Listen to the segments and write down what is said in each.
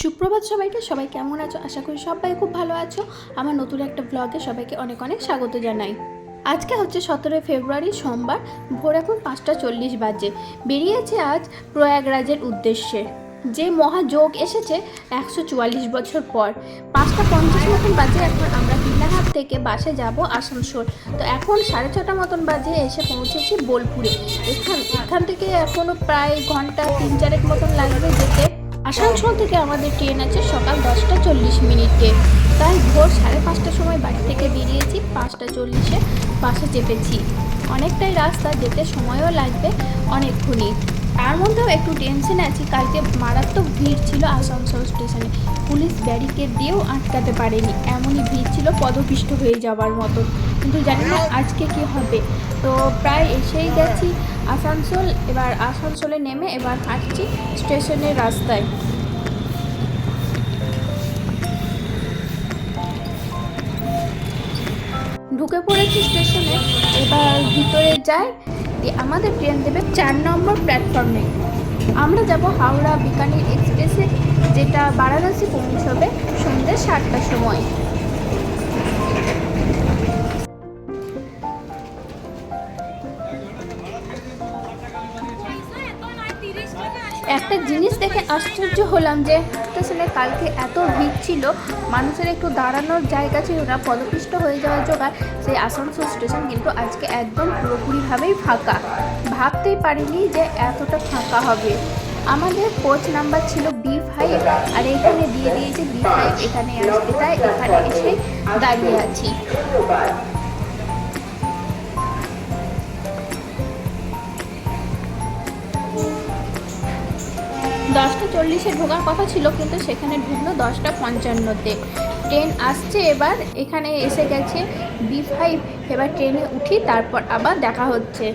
সুপ্রভাত সবাইকে, সবাই কেমন আছো? আশা করি সবাই খুব ভালো আছো। আমার নতুন একটা ব্লগে সবাইকে অনেক অনেক স্বাগত জানাই। আজকে হচ্ছে সতেরোই ফেব্রুয়ারি, সোমবার, ভোর এখন পাঁচটা চল্লিশ বাজে। বেরিয়েছে আজ প্রয়াগরাজের উদ্দেশ্যে। যে মহাযোগ এসেছে একশো চুয়াল্লিশ বছর পর। পাঁচটা পঞ্চাশ মতন বাজে, এখন আমরা হিলাহাট থেকে বাসে যাব আসানসোল। তো এখন সাড়ে ছটা মতন বাজে, এসে পৌঁছেছি বোলপুরে। এখান এখান থেকে এখনও প্রায় ঘণ্টা তিন চারেক মতন লাগবে যেতে। আসানসোল থেকে আমাদের ট্রেন আছে সকাল দশটা চল্লিশ মিনিটে। তাই ভোর সাড়ে পাঁচটার সময় বাড়ি থেকে বেরিয়েছি, পাঁচটা চল্লিশে বাসে চেপেছি। অনেকটাই রাস্তা যেতে সময়ও লাগবে অনেকক্ষণই। তার মধ্যেও একটু টেনশন আছি, কালকে মারাত্মক ভিড় ছিল আসানসোল স্টেশনে। পুলিশ ব্যারিকেড দিয়েও আটকাতে পারেনি, এমনই ভিড় ছিল পদপিষ্ট হয়ে যাওয়ার মতো। কিন্তু জানি না আজকে কি হবে। তো প্রায় এসেই গেছি আসানসোল, এবার আসানসোলে নেমে এবার হাঁটছি স্টেশনের রাস্তায়। ঢুকে পড়েছি স্টেশনে, এবার ভিতরে যাই আমাদের ট্রেন দেবে চার নম্বর প্ল্যাটফর্মে। আমরা যাব হাওড়া বিকানির এক্সপ্রেসে, যেটা বারাণসী পৌঁছবে সন্ধ্যে সাতটার সময়। আশ্চর্য হলাম যে স্টেশনে কালকে এত ভিড় ছিল, মানুষের একটু দাঁড়ানোর জায়গা ছিল না, পদপিষ্ট হয়ে যাওয়ার জোগাড়, সেই আসানসোল স্টেশন কিন্তু আজকে একদম পুরোপুরিভাবেই ফাঁকা। ভাবতেই পারিনি যে এতটা ফাঁকা হবে। আমাদের কোচ নাম্বার ছিল বি ফাইভ, আর এখানে দিয়ে দিয়েছে বি ফাইভ, এখানে আসবে, তাই এখানে এসে দাঁড়িয়ে আছি। দশটা চল্লিশে ঢোকার কথা ছিল, কিন্তু সেখানে ঢুকলো দশটা পঞ্চান্নতে। ট্রেন আসছে এবার, এখানে এসে গেছে বি ফাইভ। এবার ট্রেনে উঠি, তারপর আবার দেখা হচ্ছে।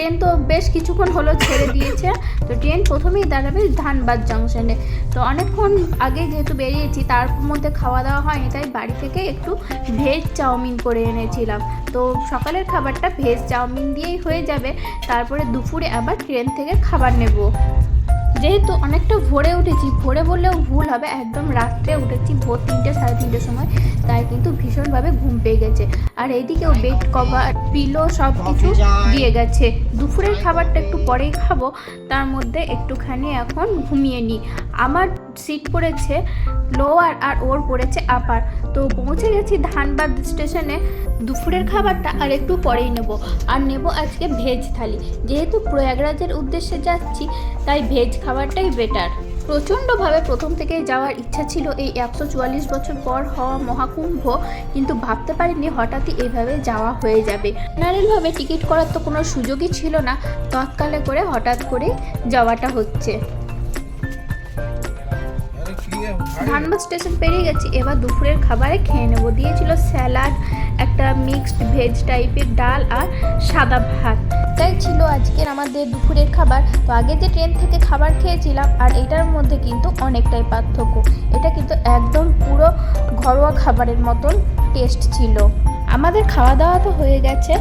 ট্রেন তো বেশ কিছুক্ষণ হলো ছেড়ে দিয়েছে। তো ট্রেন প্রথমেই দাঁড়াবে ধানবাদ জংশনে তো অনেকক্ষণ আগে যেহেতু বেরিয়েছি, তার মধ্যে খাওয়া দাওয়া হয়নি, তাই বাড়ি থেকে একটু ভেজ চাউমিন করে এনেছিলাম। তো সকালের খাবারটা ভেজ চাউমিন দিয়েই হয়ে যাবে। তারপরে দুপুরে আবার ট্রেন থেকে খাবার নেব। যেহেতু অনেকটা ভোরে উঠেছি, ভোরে বললেও ভুল হবে, একদম রাত্রে উঠেছি ভোর তিনটে, সাড়ে তিনটের সময়, তাই কিন্তু ভীষণভাবে ঘুম পেয়ে গেছে। আর এইদিকেও বেড কভার পিলো সব কিছু দিয়ে গেছে। দুপুরের খাবারটা একটু পরেই খাব, তার মধ্যে একটুখানি এখন ঘুমিয়ে নিই। আমার সিট পড়েছে লোয়ার আর ওর পড়েছে আপার তো পৌঁছে গেছি ধানবাদ স্টেশনে দুপুরের খাবারটা আর একটু পরেই নেব। আর নেব আজকে ভেজ থালি। যেহেতু প্রয়াগরাজের উদ্দেশ্যে যাচ্ছি, তাই ভেজ খাবারটাই বেটার প্রচণ্ডভাবে প্রথম থেকে যাওয়ার ইচ্ছা ছিল এই একশো চুয়াল্লিশ বছর পর হওয়া মহাকুম্ভ, কিন্তু ভাবতে পারিনি হঠাৎই এইভাবে যাওয়া হয়ে যাবে। জেনারেলভাবে টিকিট করার তো কোনো সুযোগই ছিল না। তৎকালে করে হঠাৎ করে যাওয়াটা হচ্ছে। ধানবাদ স্টেশন পেরিয়ে গেছি। এবার দুপুরের খাবারে খেয়ে নেব। দিয়েছিল স্যালাড, একটা মিক্সড ভেজ টাইপের ডাল আর সাদা ভাত। তাই ছিল আজকের আমাদের দুপুরের খাবার। তো আগে যে ট্রেন থেকে খাবার খেয়েছিলাম, আর এটার মধ্যে কিন্তু অনেকটাই পার্থক্য। এটা কিন্তু একদম পুরো ঘরোয়া খাবারের মতন টেস্ট ছিল। আমাদের খাওয়া দাওয়া তো হয়ে গেছে।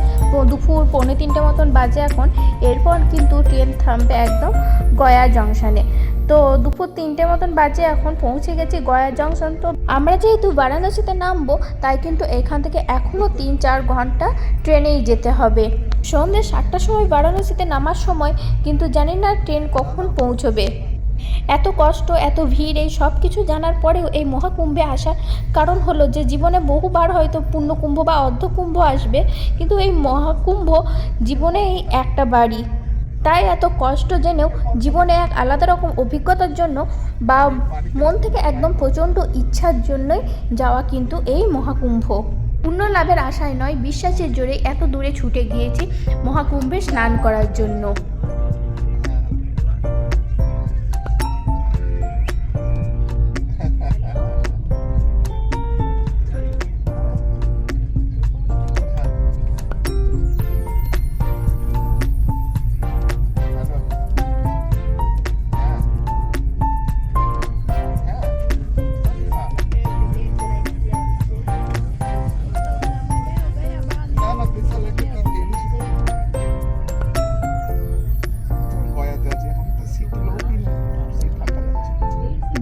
দুপুর পৌনে তিনটে মতন বাজে এখন। এরপর কিন্তু ট্রেন থামবে একদম গয়া জংশনে তো দুপুর তিনটে মতন বাজে, এখন পৌঁছে গেছি গয়া জংশন তো আমরা যেহেতু বারাণসীতে নামবো, তাই কিন্তু এখান থেকে এখনও তিন চার ঘণ্টা ট্রেনেই যেতে হবে। সন্ধ্যে সাতটার সময় বারাণসীতে নামার সময় কিন্তু জানি না ট্রেন কখন পৌঁছবে। এত কষ্ট, এত ভিড়, এই সব কিছু জানার পরেও এই মহাকুম্ভে আসার কারণ হলো যে, জীবনে বহুবার হয়তো পূর্ণকুম্ভ বা অর্ধকুম্ভ আসবে, কিন্তু এই মহাকুম্ভ জীবনে এই একটা বাড়ি। তাই এত কষ্ট জেনেও জীবনে এক আলাদা রকম অভিজ্ঞতার জন্য বা মন থেকে একদম প্রচণ্ড ইচ্ছার জন্যই যাওয়া কিন্তু এই মহাকুম্ভ। পুণ্য লাভের আশায় নয়, বিশ্বাসের জোরে এত দূরে ছুটে গিয়েছি মহাকুম্ভে স্নান করার জন্য।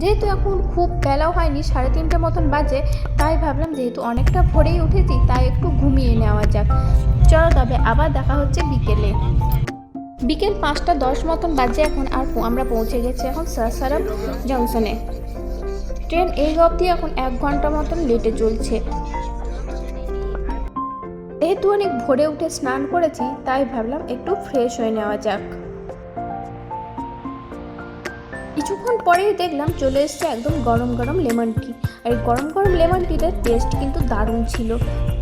যেহেতু এখন খুব বেলাও হয়নি, সাড়ে তিনটে মতন বাজে, তাই ভাবলাম যেহেতু অনেকটা ভোরেই উঠেছি, তাই একটু ঘুমিয়ে নেওয়া যাক। চলো তবে আবার দেখা হচ্ছে বিকেলে। বিকেল পাঁচটা দশ মতন বাজে এখন, আর আমরা পৌঁছে গেছি এখন সাসারাম জংশনে। ট্রেন এই অবধি এখন এক ঘণ্টা মতন লেটে চলছে। যেহেতু অনেক ভোরে উঠে স্নান করেছি, তাই ভাবলাম একটু ফ্রেশ হয়ে নেওয়া যাক। কিছুক্ষণ পরেই দেখলাম চলে এসছে একদম গরম গরম লেমন টি। আর এই গরম গরম লেমন টিটার টেস্ট কিন্তু দারুণ ছিল।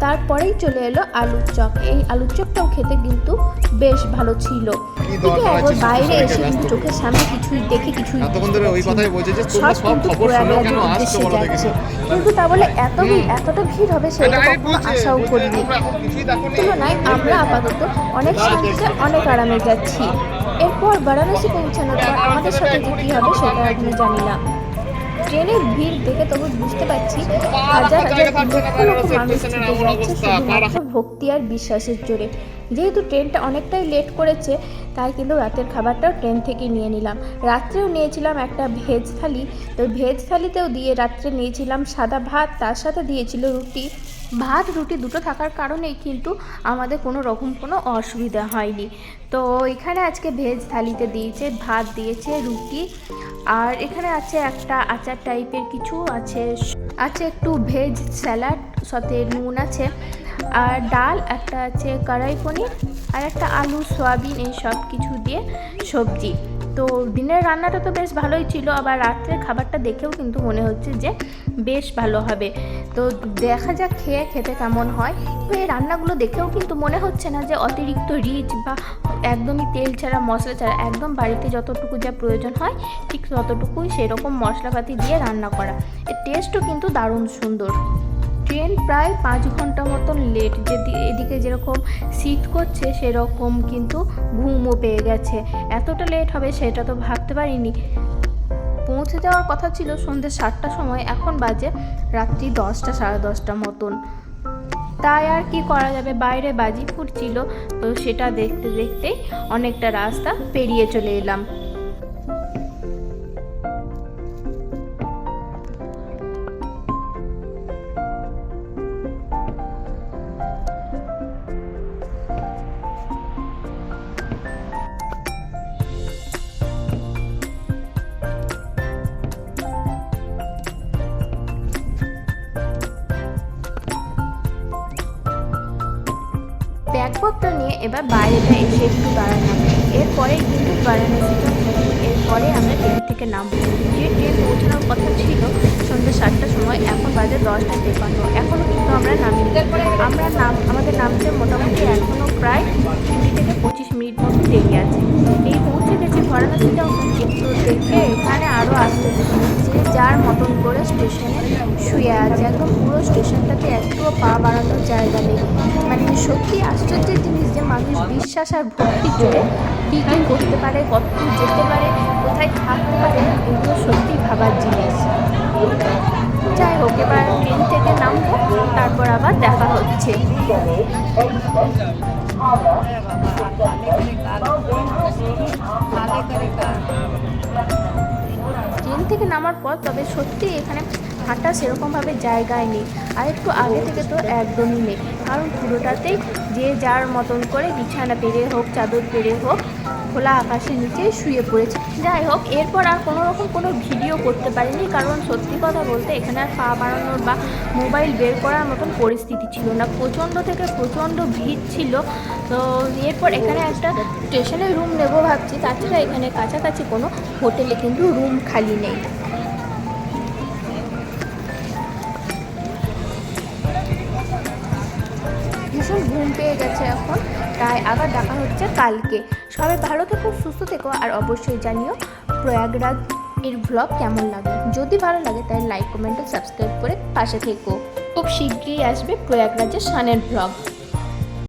তারপরেই চলে এলো আলুর চপ। এই আলুর চপটাও খেতে কিন্তু বেশ ভালো ছিল। বাইরে এসে চোখের সামনে কিছুই দেখে কিছুই কিন্তু তা বলে এত ভিড় এতটা ভিড় হবে সেটা কখনো আশাও করিনি। তুলনায় আমরা আপাতত অনেক শান্তিতে অনেক আরামে যাচ্ছি। এরপর বারাণসী পৌঁছানোর পর আমাদের সাথে যে কী হবে সেটা এখনও জানি না। ট্রেনের ভিড় দেখে তবু বুঝতে পারছি হাজার হাজার লক্ষ লক্ষ মানুষ ছুটে যাচ্ছে, শুধুমাত্র ভক্তি আর বিশ্বাসের জোরে। যেহেতু ট্রেনটা অনেকটাই লেট করেছে তাই কিন্তু রাতের খাবারটাও ট্রেন থেকে নিয়ে নিলাম। রাত্রেও নিয়েছিলাম একটা ভেজ থালি। তো ভেজ থালিতেও দিয়ে রাত্রে নিয়েছিলাম সাদা ভাত, তার সাথে দিয়েছিল রুটি। ভাত, রুটি দুটো থাকার কারণেই কিন্তু আমাদের কোনো রকম কোনো অসুবিধা হয়নি। তো এখানে আজকে ভেজ থালিতে দিয়েছে, ভাত দিয়েছে, রুটি। আর এখানে আছে একটা আচার টাইপের কিছু আছে আছে একটু ভেজ স্যালাড, সাথে নুন আছে। আর ডাল, একটা আছে কড়াই পনির। আর একটা আলু, সয়াবিন এই সব কিছু দিয়ে সবজি। তো দিনের রান্নাটা তো বেশ ভালোই ছিল, আবার রাত্রের খাবারটা দেখেও কিন্তু মনে হচ্ছে যে বেশ ভালো হবে। তো দেখা যাক খেয়ে খেতে কেমন হয়। তো এই রান্নাগুলো দেখেও কিন্তু মনে হচ্ছে না যে অতিরিক্ত রিচ বা একদমই তেল ছাড়া, মশলা ছাড়া একদম বাড়িতে যতটুকু যা প্রয়োজন হয়, ঠিক ততটুকুই সেরকম মশলাপাতি দিয়ে রান্না করা। এর টেস্টও কিন্তু দারুণ সুন্দর। ট্রেন প্রায় পাঁচ ঘণ্টা মতন লেট যদি এদিকে যেরকম শীত করছে, সেরকম কিন্তু ঘুমও পেয়ে গেছে। এতটা লেট হবে সেটা তো ভাবতে পারিনি। পৌঁছে যাওয়ার কথা ছিল সন্ধ্যে সাতটার সময়, এখন বাজে রাত্রি দশটা, সাড়ে দশটা মতন। তাই আর কি করা যাবে? বাইরে বাজি ফুটছিল তো সেটা দেখতে দেখতেই অনেকটা রাস্তা পেরিয়ে চলে এলাম। এবার বাইরেটা এসে একটু বাড়ানো এরপরে কিন্তু বারাণসীটা এরপরে আমরা ট্রেন থেকে নামবো। যে ট্রেন পৌঁছানোর কথা ছিল সন্ধ্যে সাতটার সময়, এখন বাজে দশটা তেপান্ন। এখনও কিন্তু আমরা নামিনি। আমরা নাম, আমাদের নামতে মোটামুটি এখনও প্রায় পঁচিশ মিনিট মতো দেরি আছে। এই পৌঁছে গেছি বারাণসী জংশন কিন্তু দেখে এখানে আরও আসতে যে যার মতন করে স্টেশনে শুয়ে আছে। একদম পুরো স্টেশনটাতে একটুও পা বাড়ানোর জায়গা নেই। মানে সত্যি আশ্চর্যের জিনিস যে মানুষ বিশ্বাস আর ভক্তির জোরে কী কী করতে পারে, কত যেতে পারে, কোথায় থাকতে পারে, এগুলো সত্যি ভাবার জিনিস। যাই হোক, এবার ট্রেন থেকে নামবো, তারপর আবার দেখা হচ্ছে। ট্রেন থেকে নামার পর, তবে সত্যি এখানে হাঁটা সেরকমভাবে জায়গায় নেই। আর একটু আগে থেকে তো একদমই নেই। কারণ পুরোটাতেই যে যার মতন করে বিছানা পেরে হোক, চাদর পেরে হোক খোলা আকাশের নিচে শুয়ে পড়েছে। যাই হোক, এরপর আর কোনো রকম কোনো ভিডিও করতে পারিনি, কারণ সত্যি কথা বলতে এখানে আর পা বাড়ানোর বা মোবাইল বের করার মতন পরিস্থিতি ছিল না। প্রচণ্ড থেকে প্রচণ্ড ভিড় ছিল। তো এরপর এখানে একটা স্টেশনে রুম নেব ভাবছি। তাছাড়া এখানে কাছাকাছি কোনো হোটেলে কিন্তু রুম খালি নেই। ভীষণ ঘুম পেয়ে গেছে এখন। তাই আবার দেখা হচ্ছে কালকে। সবাই ভালো থেকো, সুস্থ থেকো, আর অবশ্যই জানিও প্রয়াগরাজ এর ব্লগ কেমন লাগে। যদি ভালো লাগে, তাহলে লাইক কমেন্ট ও সাবস্ক্রাইব করে পাশে থেকো। খুব শীঘ্রই আসবে প্রয়াগরাজের সানের ব্লগ